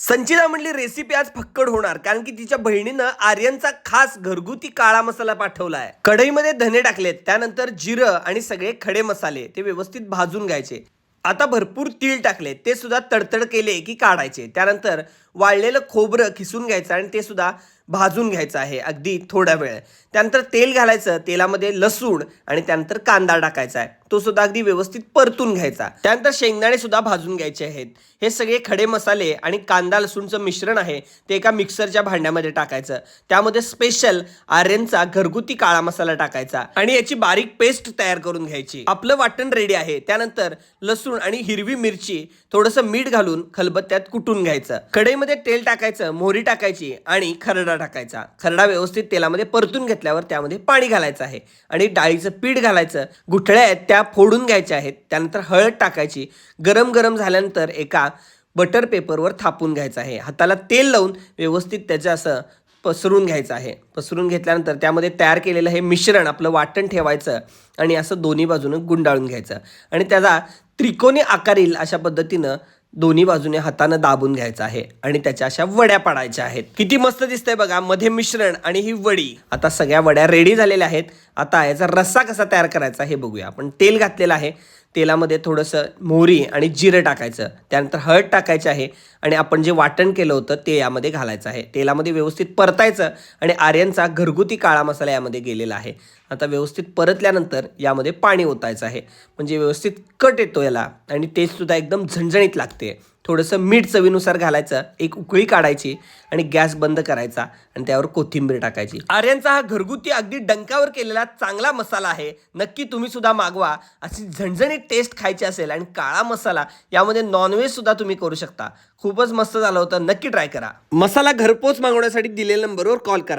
संचिता म्हणली रेसिपी आज फक्कड होणार कारण की तिच्या बहिणीनं आर्यनचा खास घरगुती काळा मसाला पाठवलाय. कढईमध्ये धने टाकलेत त्यानंतर जिरं आणि सगळे खडे मसाले ते व्यवस्थित भाजून घ्यायचे. आता भरपूर तीळ टाकले ते सुद्धा तडतड केले की काढायचे. त्यानंतर वाळलेलं खोबरं खिसून घ्यायचं आणि ते सुद्धा भाजून घ्यायचं आहे अगदी थोडा वेळ. त्यानंतर तेल घालायचं तेलामध्ये लसूण आणि त्यानंतर कांदा टाकायचा आहे. तो सुद्धा अगदी व्यवस्थित परतून घ्यायचा. त्यानंतर शेंगदाणे सुद्धा भाजून घ्यायचे आहेत. हे सगळे खडे मसाले आणि कांदा लसूणचं मिश्रण आहे ते एका मिक्सरच्या भांड्यामध्ये टाकायचं. त्यामध्ये स्पेशल आर्यनचा घरगुती काळा मसाला टाकायचा आणि याची बारीक पेस्ट तयार करून घ्यायची. आपलं वाटण रेडी आहे. त्यानंतर लसूण आणि हिरवी मिरची थोडंसं मीठ घालून खलबत्त्यात कुटून घ्यायचं. कढईमध्ये तेल टाकायचं मोहरी टाकायची आणि खरडा टाकायचा. खरडा व्यवस्थित तेलामध्ये परतून घेतल्यावर त्यामध्ये पाणी घालायचं आहे. आणि डाळीचं पीठ घालायचं. गुठळ्या आहेत त्या फोडून घ्यायच्या आहेत. त्यानंतर हळद टाकायची. गरम गरम झाल्यानंतर एका बटर पेपरवर थापून घ्यायचं आहे. हाताला तेल लावून व्यवस्थित त्याचं असं पसरून घ्यायचं आहे. पसरून घेतल्यानंतर त्यामध्ये तयार केलेलं हे मिश्रण आपलं वाटण ठेवायचं आणि असं दोन्ही बाजूनं गुंडाळून घ्यायचं. आणि त्याचा त्रिकोणी आकार येईल अशा पद्धतीनं दोन्ही बाजूने हातानं दाबून घ्यायचं आहे आणि त्याच्या अशा वड्या पाडायच्या आहेत. किती मस्त दिसतंय बघा मध्ये मिश्रण आणि ही वडी. आता सगळ्या वड्या रेडी झालेल्या आहेत. आता याचा रस्सा कसा तयार करायचा हे बघूया. आपण तेल घातलेलं आहे. तेलामध्ये थोडंसं मोहरी आणि जिरं टाकायचं. त्यानंतर हळद टाकायची आहे आणि आपण जे वाटण केलं होतं ते यामध्ये घालायचं आहे. तेलामध्ये व्यवस्थित परतायचं आणि आर्यनचा घरगुती काळा मसाला यामध्ये गेलेला आहे. आता व्यवस्थित परतल्यानंतर यामध्ये पाणी ओतायचं आहे. म्हणजे व्यवस्थित कट येतो याला आणि टेस्टसुद्धा एकदम झणझणीत लागते. थोडंसं मीठ चवीनुसार घालायचं एक उकळी काढायची आणि गॅस बंद करायचा आणि त्यावर कोथिंबीर टाकायची. आर्यनचा हा घरगुती अगदी डंकावर केलेला चांगला मसाला आहे. नक्की तुम्ही सुद्धा मागवा. अशी झणझणीत टेस्ट खायची असेल आणि काळा मसाला यामध्ये नॉनव्हेज सुद्धा तुम्ही करू शकता. खूपच मस्त झालं होतं. नक्की ट्राय करा. मसाला घरपोच मागवण्यासाठी दिलेल्या नंबरवर कॉल करा.